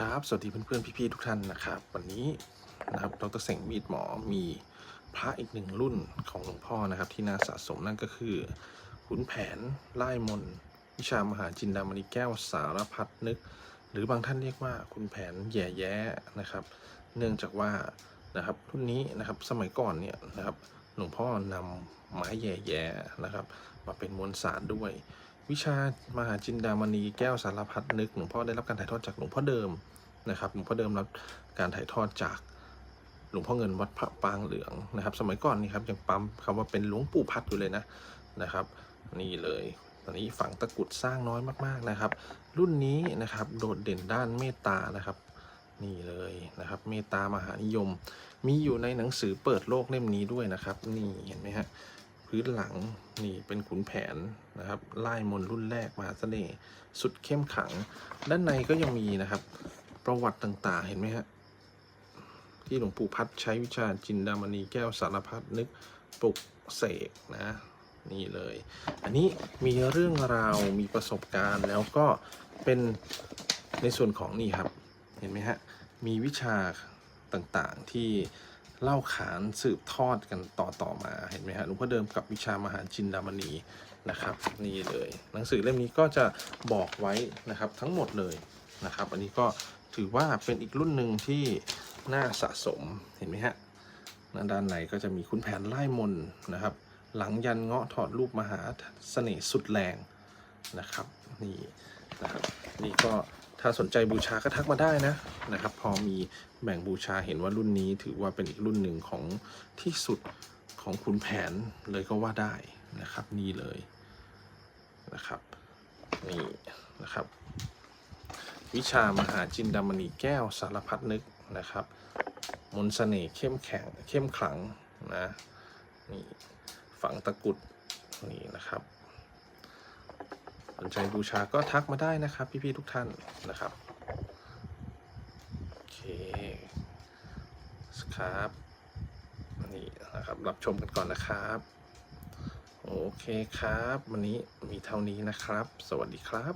ครับ สวัสดีเพื่อนๆ พี่ๆ ทุกท่านนะครับ วันนี้นะครับดรเสงมีดหมอมีพระอีกหนึ่งรุ่นของหลวงพ่อนะครับ ที่น่าสะสมนั่นก็คือขุนแผนไล่มนวิชามหาจินดามณีแก้วสารพัดนึก หรือบางท่านเรียกว่าขุนแผนแย่แย้นะครับ เนื่องจากว่านะครับรุ่นนี้นะครับสมัยก่อนเนี่ยนะครับหลวงพ่อนำไม้แย่แย้นะครับ มาเป็นมวลสารด้วย วิชามหาจินดามณีแก้วสารพัดนึกหลวงพ่อได้รับการถ่ายทอดจากหลวงพ่อเดิมนะครับหลวงพ่อเดิมรับการถ่ายทอดจากหลวงพ่อเงินวัดพระปางเหลืองนะครับ สมัยก่อนนี่ครับยังปั๊มคำว่าเป็นหลวงปู่พัดอยู่เลยนะนะครับ นี่เลยตอนนี้ฝังตะกุดสร้างน้อยมากๆนะครับ รุ่นนี้นะครับโดดเด่นด้านเมตตานะครับ นี่เลยนะครับเมตตามหานิยม มีอยู่ในหนังสือเปิดโลกเล่มนี้ด้วยนะครับ นี่เห็นไหมฮะ พื้นหลังนี่เป็นขุนแผนนะครับไล่มนรุ่นแรกมหาเสน่ห์สุดเข้มขัง ด้านในก็ยังมีนะครับ ประวัติต่างๆ เห็นไหมฮะที่หลวงปู่พัดใช้วิชาจินดามณีแก้วสารพัดนึกปลุกเสกนะนี่เลย อันนี้มีเรื่องราวมีประสบการณ์แล้วก็เป็นในส่วนของนี่ครับ เห็นไหมฮะ มีวิชาต่างๆที่ เล่าขานสืบทอดกันต่อต่อมาเห็นไหมฮะหลวงพ่อเดิมกับวิชามหาจินดามณีนะครับ นี่เลย หนังสือเล่มนี้ก็จะบอกไว้นะครับทั้งหมดเลยนะครับ อันนี้ก็ถือว่าเป็นอีกรุ่นหนึ่งที่น่าสะสมเห็นไหมฮะด้านในก็จะมีคุณแผนไล่มน์นะครับ หลังยันเงาะถอดรูปมหาเสน่ห์สุดแรงนะครับ นี่นะครับนี่ก็ ถ้าสนใจบูชาก็ทักมาได้นะนะครับ พอมีแบ่งบูชาเห็นว่ารุ่นนี้ถือว่าเป็นอีกรุ่นหนึ่งของที่สุดของคุณแผนเลยก็ว่าได้นะครับ นี่เลยนะครับนี่นะครับ วิชามหาจินดามณีแก้วสารพัดนึกนะครับ มนต์เสน่ห์เข้มแข็งเข้มขลังนะนี่ฝังตะกุดนี่นะครับ สนใจบูชาก็ทักมาได้นะครับ พี่ๆทุกท่านนะครับโอเคครับนี่นะครับรับชมกันก่อนนะครับ โอเคครับ วันนี้มีเท่านี้นะครับ สวัสดีครับ